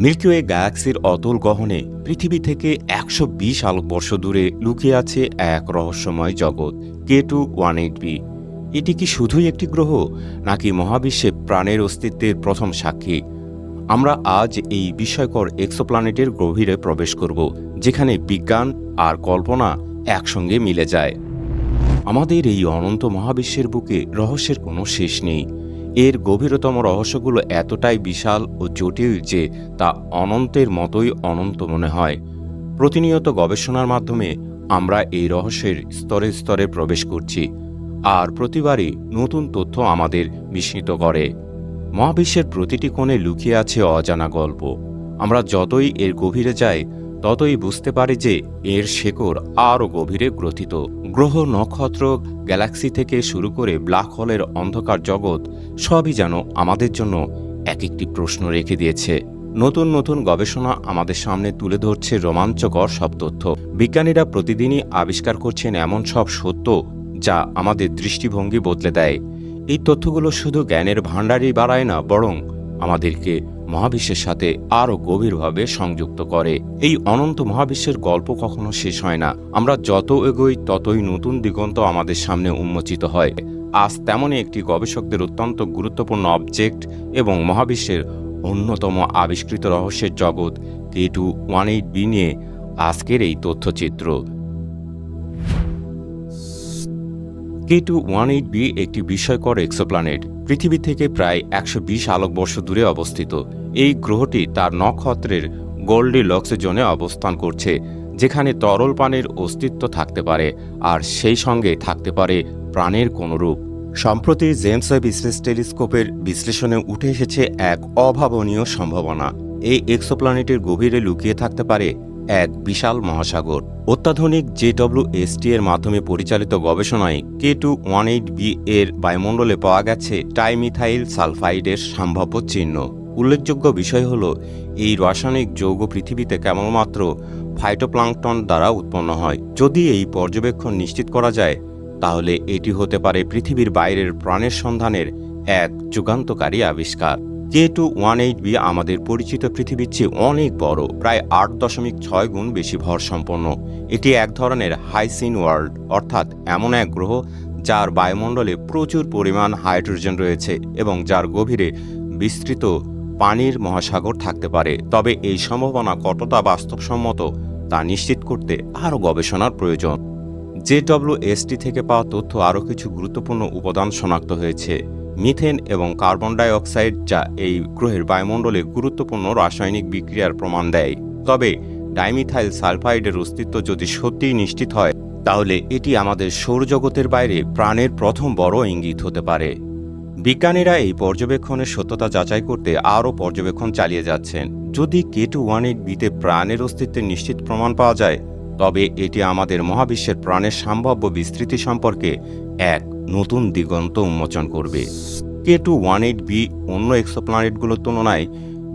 Milky Way গ্যালাক্সির অতল গহনে পৃথিবী থেকে একশো বিশ আলোকবর্ষ দূরে লুকিয়ে আছে এক রহস্যময় জগৎ K two one eight B এটি কি শুধুই একটি গ্রহ, নাকি মহাবিশ্বে প্রাণের অস্তিত্বের প্রথম সাক্ষী? আমরা আজ এই বিস্ময়কর এক্সোপ্ল্যানেটের গভীরে প্রবেশ করব, যেখানে বিজ্ঞান আর কল্পনা একসঙ্গে মিলে যায়। আমাদের এই অনন্ত মহাবিশ্বের বুকে রহস্যের কোনো শেষ নেই। এর গভীরতম রহস্যগুলো এতটাই বিশাল ও জটিল যে তা অনন্তের মতোই অনন্ত মনে হয়। প্রতিনিয়ত গবেষণার মাধ্যমে আমরা এই রহস্যের স্তরে স্তরে প্রবেশ করছি আর প্রতিবারই নতুন তথ্য আমাদের বিস্মিত করে। মহাবিশ্বের প্রতিটি কোণে লুকিয়ে আছে অজানা গল্প। আমরা যতই এর গভীরে যাই ততই বুঝতে পারে যে এর শেকড় আরও গভীরে গ্রথিত। গ্রহ নক্ষত্র গ্যালাক্সি থেকে শুরু করে ব্ল্যাক হোলের অন্ধকার জগৎ সবই যেন আমাদের জন্য এক একটি প্রশ্ন রেখে দিয়েছে। নতুন নতুন গবেষণা আমাদের সামনে তুলে ধরছে রোমাঞ্চকর সব তথ্য। বিজ্ঞানীরা প্রতিদিনই আবিষ্কার করছেন এমন সব সত্য যা আমাদের দৃষ্টিভঙ্গি বদলে দেয়। এই তথ্যগুলো শুধু জ্ঞানের ভাণ্ডারই বাড়ায় না, বরং আমাদেরকে মহাবিশ্বের সাথে আরও গভীরভাবে সংযুক্ত করে। এই অনন্ত মহাবিশ্বের গল্প কখনো শেষ হয় না। আমরা যত এগোই, ততই নতুন দিগন্ত আমাদের সামনে উন্মোচিত হয়। আজ তেমনই একটি গবেষকদের অত্যন্ত গুরুত্বপূর্ণ অবজেক্ট এবং মহাবিশ্বের অন্যতম আবিষ্কৃত রহস্যের জগৎ K two one eight B নিয়ে আজকের এই তথ্যচিত্র। K two one eight B একটি বিস্ময়কর এক্সোপ্ল্যানেট পৃথিবী থেকে প্রায় একশো বিশ আলোকবর্ষ দূরে অবস্থিত। এই গ্রহটি তার নক্ষত্রের গোল্ডি লক্স জোনে অবস্থান করছে, যেখানে তরল পানির অস্তিত্ব থাকতে পারে আর সেই সঙ্গে থাকতে পারে প্রাণের কোনো রূপ। সম্প্রতি জেমস ওয়েব স্পেস টেলিস্কোপের বিশ্লেষণে উঠে এসেছে এক অভাবনীয় সম্ভাবনা। এই এক্সোপ্ল্যানেটের গভীরে লুকিয়ে থাকতে পারে এক বিশাল মহাসাগর। অত্যাধুনিক জেডব্লিউ এসটি এর মাধ্যমে পরিচালিত গবেষণায় K two one eight B এর বায়ুমণ্ডলে পাওয়া গেছে টাইমিথাইল সালফাইডের সম্ভাব্য চিহ্ন। উল্লেখযোগ্য বিষয় হল, এই রাসায়নিক যৌগ পৃথিবীতে কেবলমাত্র ফাইটোপ্লাঙ্কটন দ্বারা উৎপন্ন হয়। যদি এই পর্যবেক্ষণ নিশ্চিত করা যায়, তাহলে এটি হতে পারে পৃথিবীর বাইরের প্রাণের সন্ধানের এক যুগান্তকারী আবিষ্কার। K two one eight B আমাদের পরিচিত পৃথিবীর চেয়ে অনেক বড়, প্রায় আট দশমিক ছয় গুণ বেশি ভর সম্পন্ন এটি এক ধরনের হাইসিন ওয়ার্ল্ড, অর্থাৎ এমন এক গ্রহ যার বায়ুমণ্ডলে প্রচুর পরিমাণ হাইড্রোজেন রয়েছে এবং যার গভীরে বিস্তৃত পানির মহাসাগর থাকতে পারে, তবে এই সম্ভাবনা কতটা বাস্তবসম্মত তা নিশ্চিত করতে আরও গবেষণার প্রয়োজন। জেডব্লিউএসটি থেকে পাওয়া তথ্য আরও কিছু গুরুত্বপূর্ণ উপাদান শনাক্ত হয়েছে, মিথেন এবং কার্বন ডাই অক্সাইড যা এই গ্রহের বায়ুমণ্ডলে গুরুত্বপূর্ণ রাসায়নিক বিক্রিয়ার প্রমাণ দেয়। তবে ডাইমিথাইল সালফাইডের অস্তিত্ব যদি সত্যিই নিশ্চিত হয়, তাহলে এটি আমাদের সৌরজগতের বাইরে প্রাণের প্রথম বড় ইঙ্গিত হতে পারে। বিজ্ঞানীরা এই পর্যবেক্ষণের সত্যতা যাচাই করতে আরও পর্যবেক্ষণ চালিয়ে যাচ্ছেন। যদি কে টু ওয়ান এইট বিতে প্রাণের অস্তিত্বের নিশ্চিত প্রমাণ পাওয়া যায়, তবে এটি আমাদের মহাবিশ্বের প্রাণের সম্ভাব্য বিস্তৃতি সম্পর্কে এক নতুন দিগন্ত উন্মোচন করবে। K two one eight B অন্য এক্সোপ্ল্যানেটগুলোর তুলনায়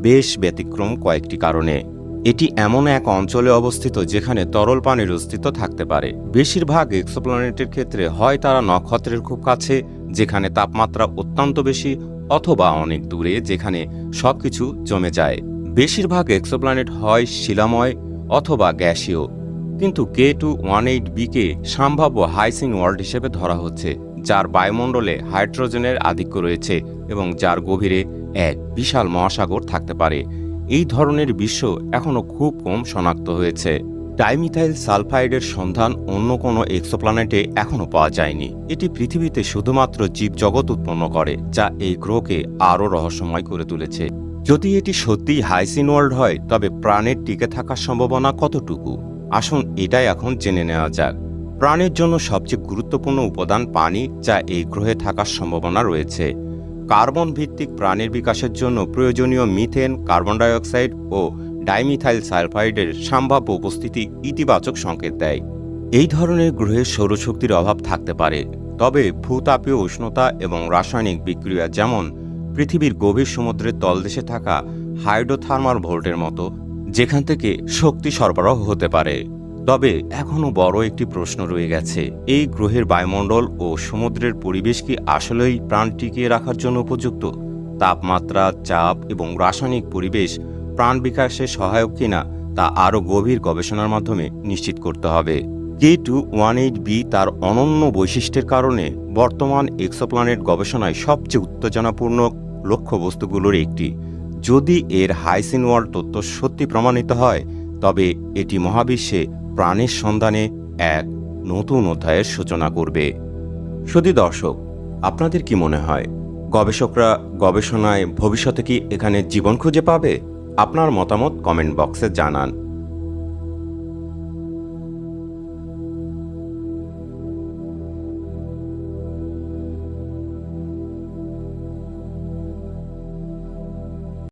বেশ ব্যতিক্রম কয়েকটি কারণে। এটি এমন এক অঞ্চলে অবস্থিত যেখানে তরল পানির অস্তিত্ব থাকতে পারে। বেশিরভাগ এক্সোপ্ল্যানেটের ক্ষেত্রে হয় তারা নক্ষত্রের খুব কাছে যেখানে তাপমাত্রা অত্যন্ত বেশি অথবা অনেক দূরে, যেখানে সবকিছু জমে যায়। বেশিরভাগ এক্সোপ্ল্যানেট হয় শিলাময় অথবা গ্যাসীয়। কিন্তু কে টু ওয়ান এইট বিকে সম্ভাব্য হাইসিং ওয়ার্ল্ড হিসেবে ধরা হচ্ছে, যার বায়ুমণ্ডলে হাইড্রোজেনের আধিক্য রয়েছে এবং যার গভীরে এক বিশাল মহাসাগর থাকতে পারে। এই ধরনের বিশ্ব এখনও খুব কম শনাক্ত হয়েছে। ডাইমিথাইল সালফাইডের সন্ধান অন্য কোনো এক্সোপ্ল্যানেটে এখনও পাওয়া যায়নি। এটি পৃথিবীতে শুধুমাত্র জীবজগৎ উৎপন্ন করে, যা এই গ্রহকে আরও রহস্যময় করে তুলেছে। যদি এটি সত্যিই হাইসিন ওয়ার্ল্ড হয়, তবে প্রাণের টিকে থাকার সম্ভাবনা কতটুকু? আসুন এটাই এখন জেনে নেওয়া যাক। প্রাণের জন্য সবচেয়ে গুরুত্বপূর্ণ উপাদান পানি, যা এই গ্রহে থাকার সম্ভাবনা রয়েছে। কার্বন ভিত্তিক প্রাণের বিকাশের জন্য প্রয়োজনীয় মিথেন, কার্বন ডাইঅক্সাইড ও ডাইমিথাইল সালফাইডের সম্ভাব্য উপস্থিতি ইতিবাচক সংকেত দেয়। এই ধরনের গ্রহে সৌরশক্তির অভাব থাকতে পারে, তবে ভূতাপীয় উষ্ণতা এবং রাসায়নিক বিক্রিয়া যেমন পৃথিবীর গভীর সমুদ্রের তলদেশে থাকা হাইড্রোথার্মাল ভোল্টের মতো, যেখান থেকে শক্তি সরবরাহ হতে পারে। তবে এখনও বড় একটি প্রশ্ন রয়ে গেছে, এই গ্রহের বায়ুমণ্ডল ও সমুদ্রের পরিবেশ কি আসলেই প্রাণ টিকিয়ে রাখার জন্য উপযুক্ত? তাপমাত্রা, চাপ এবং রাসায়নিক পরিবেশ প্রাণ বিকাশে সহায়ক কিনা তা আরও গভীর গবেষণার মাধ্যমে নিশ্চিত করতে হবে। K two one eight B তার অনন্য বৈশিষ্ট্যের কারণে বর্তমান এক্সোপ্ল্যানেট গবেষণায় সবচেয়ে উত্তেজনাপূর্ণ লক্ষ্যবস্তুগুলোর একটি। যদি এর হাইসিন ওয়ার্ল্ড তথ্য সত্যি প্রমাণিত হয়, তবে এটি মহাবিশ্বে প্রাণের সন্ধানে এক নতুন অধ্যায়ের সূচনা করবে। শুধু দর্শক, আপনাদের কি মনে হয়? গবেষকরা গবেষণায় ভবিষ্যতে কি এখানে জীবন খুঁজে পাবে? আপনার মতামত কমেন্ট বক্সে জানান।